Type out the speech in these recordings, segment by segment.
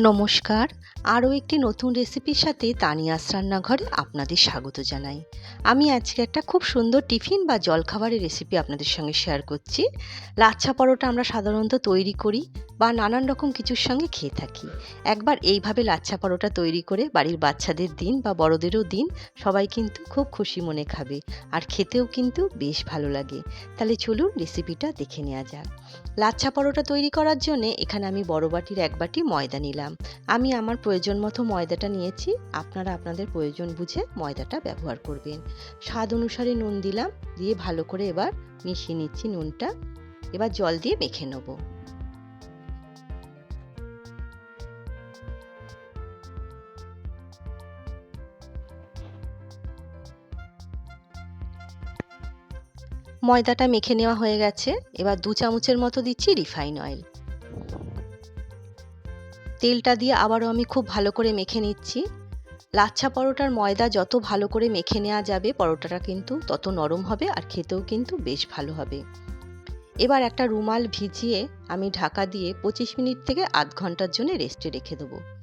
নমস্কার। আরও একটি নতুন রেসিপির সাথে তানিয়াস রান্নাঘরে আপনাদের স্বাগত জানাই। আমি আজকে একটা খুব সুন্দর টিফিন বা জলখাবারের রেসিপি আপনাদের সঙ্গে শেয়ার করছি। লাচ্ছা পরোটা আমরা সাধারণত তৈরি করি বা নানান রকম কিছুর সঙ্গে খেয়ে থাকি। একবার এইভাবে লাচ্ছা পরোটা তৈরি করে বাড়ির বাচ্চাদের দিন বা বড়দেরও দিন সবাই কিন্তু খুব খুশি মনে খাবে আর খেতেও কিন্তু বেশ ভালো লাগে। তাহলে চলুন রেসিপিটা দেখে নেওয়া যাক। লাচ্ছা পরোটা তৈরি করার জন্য এখানে আমি বড় বাটির এক বাটি ময়দা নিলাম। আমি আমার প্রয়োজন মতো ময়দাটা নিয়েছি। আপনারা আপনাদের প্রয়োজন বুঝে ময়দাটা ব্যবহার করবেন। স্বাদ অনুসারে নুন দিলাম। দিয়ে ভালো করে এবার মিশিয়ে নিচ্ছি নুনটা। এবার জল দিয়ে মেখে নেব। ময়দাটা মেখে নেওয়া হয়ে গেছে। এবার দু চামচের মতো দিচ্ছি রিফাইন অয়েল। তেলটা দিয়ে আবারও আমি খুব ভালো করে মেখে নিচ্ছি। লাচ্ছা পরোটার ময়দা যত ভালো করে মেখে নেওয়া যাবে, পরোটাটা কিন্তু তত নরম হবে আর খেতেও কিন্তু বেশ ভালো হবে। এবার একটা রুমাল ভিজিয়ে আমি ঢাকা দিয়ে পঁচিশ মিনিট থেকে আধ ঘণ্টার জন্য রেস্টে রেখে দেবো।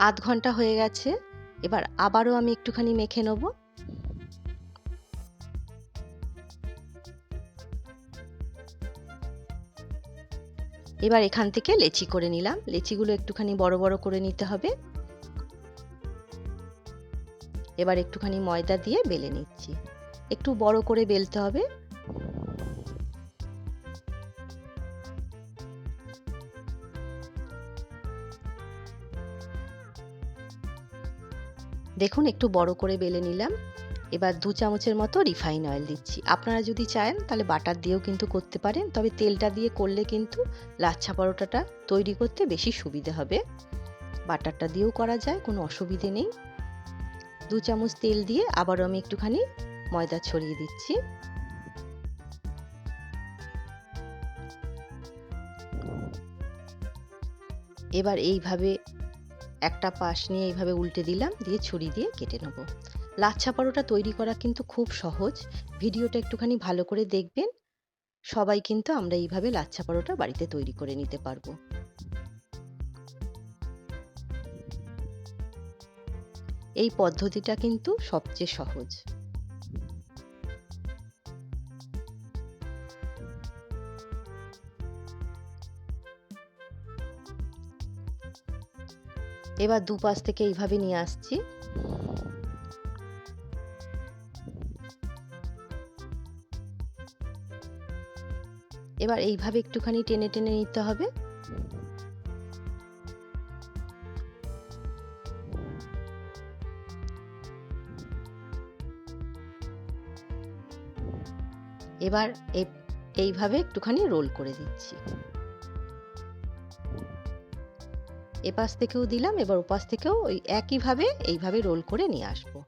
আধ ঘণ্টা হয়ে গেছে, এবার আবারও আমি একটুখানি মেখে নেব। এবার এখান থেকে লেচি করে নিলাম। লেচিগুলো একটুখানি বড় বড় করে নিতে হবে। এবার একটুখানি ময়দা দিয়ে বেলে নিচ্ছি। একটু বড় করে বেলতে হবে। দেখুন, একটু বড় করে বেলে নিলাম। এবার দু চামচের মতো রিফাইন অয়েল দিচ্ছি। আপনারা যদি চান, তাহলে বাটার দিয়েও কিন্তু করতে পারেন। তবে তেলটা দিয়ে করলে কিন্তু লাচ্ছা পরোটাটা তৈরি করতে বেশি সুবিধে হবে। বাটারটা দিয়েও করা যায়, কোনো অসুবিধে নেই। দু চামচ তেল দিয়ে আবারও আমি একটুখানি ময়দা ছড়িয়ে দিচ্ছি। এবার এইভাবে একটা পাশ নিয়ে এইভাবে উল্টে দিলাম, দিয়ে ছুরি দিয়ে কেটে নেব। লাচ্ছা পরোটা তৈরি করা কিন্তু খুব সহজ। ভিডিওটা একটুখানি ভালো করে দেখবেন। সবাই কিন্তু আমরা এইভাবে লাচ্ছা পরোটা বাড়িতে তৈরি করে নিতে পারব। এই পদ্ধতিটা কিন্তু সবচেয়ে সহজ। এবার দুপাশ থেকে এইভাবে নিয়ে আসছি। এবার এইভাবে একটুখানি টেনে টেনে নিতে হবে। এবার এইভাবে একটুখানি রোল করে দিচ্ছি। এপাশ থেকেও দিলাম, এবার ওপাশ থেকেও ওই একইভাবে, এইভাবে রোল করে নিয়ে আসব।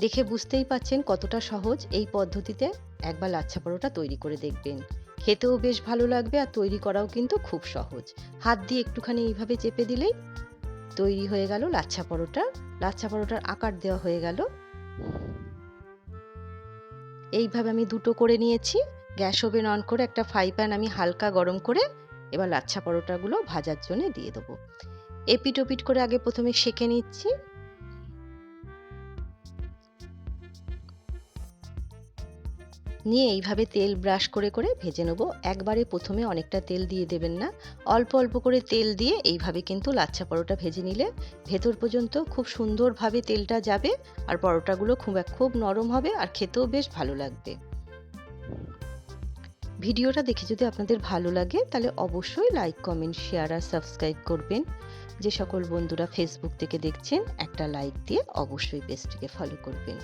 দেখে বুঝতেই পাচ্ছেন কতটা সহজ এই পদ্ধতিতে একবার লাচ্ছা পরোটা তৈরি করে দেখবেন। খেতেও বেশ ভালো লাগবে আর তৈরি করাও কিন্তু খুব সহজ। হাত দিয়ে একটুখানি এইভাবে চেপে দিলেই তৈরি হয়ে গেল লাচ্ছা পরোটা। লাচ্ছা পরোটার আকার দেওয়া হয়ে গেল। এইভাবে আমি দুটো করে নিয়েছি। গ্যাস ওভেন অন করে একটা ফ্রাই প্যান আমি হালকা গরম করে এবার লাচ্ছা পরোটাগুলো ভাজার জন্য দিয়ে দেবো। এপিট ওপিট করে আগে প্রথমে সেকে নিচ্ছি। নিয়ে এইভাবে তেল ব্রাশ করে করে ভেজে নেব। একবারে প্রথমে অনেকটা তেল দিয়ে দেবেন না। অল্প অল্প করে তেল দিয়ে এইভাবে কিন্তু লাচ্ছা পরোটা ভেজে নিলে ভেতর পর্যন্ত খুব সুন্দরভাবে তেলটা যাবে আর পরোটাগুলো খুব খুব নরম হবে আর খেতেও বেশ ভালো লাগবে। ভিডিওটা দেখে যদি আপনাদের ভালো লাগে, তাহলে অবশ্যই লাইক কমেন্ট শেয়ার আর সাবস্ক্রাইব করবেন। যে সকল বন্ধুরা ফেসবুক থেকে দেখছেন, একটা লাইক দিয়ে অবশ্যই পেজটিকে ফলো করবেন।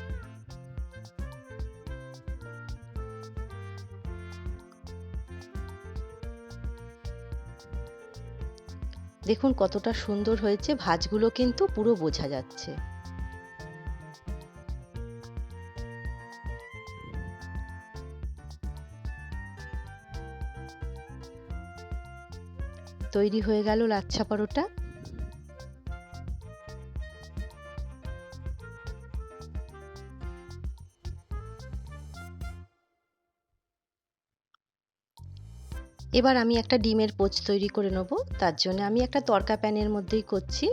দেখুন কতটা সুন্দর হয়েছে, ভাজগুলো কিন্তু পুরো বোঝা যাচ্ছে। তৈরি হয়ে গেল লাচ্ছা পরোটা। এবার আমি একটা ডিমের পোচ তৈরি করে নেব। তার জন্য আমি একটা তরকা প্যানের মধ্যেই করছি।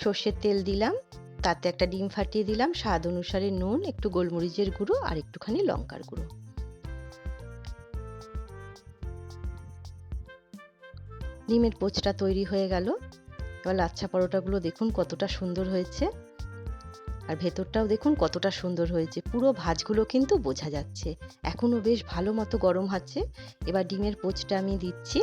সর্ষের তেল দিলাম, তাতে একটা ডিম ফাটিয়ে দিলাম। স্বাদ অনুসারে নুন, একটু গোলমরিচের গুঁড়ো আর একটুখানি লঙ্কার গুঁড়ো। ডিমের পোচটা তৈরি হয়ে গেল। এবার লাচ্ছা পরোটাগুলো দেখুন কতটা সুন্দর হয়েছে। আর ভেতরটাও দেখুন কতটা সুন্দর হয়েছে। পুরো ভাজগুলো কিন্তু বোঝা যাচ্ছে। এখনও বেশ ভালো মতো গরম হচ্ছে এবার ডিমের পোচটা আমি দিচ্ছি।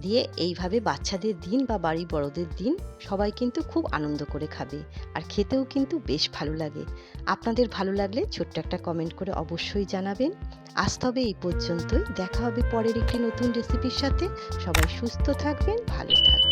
দিয়ে এইভাবে বাচ্চাদের দিন বা বাড়ি বড়দের দিন সবাই কিন্তু খুব আনন্দ করে খাবে আর খেতেও কিন্তু বেশ ভালো লাগে। আপনাদের ভালো লাগলে ছোট্ট একটা কমেন্ট করে অবশ্যই জানাবেন। আজ তবে এই পর্যন্তই। দেখা হবে পরের একটি নতুন রেসিপির সাথে। সবাই সুস্থ থাকবেন, ভালো থাকবেন।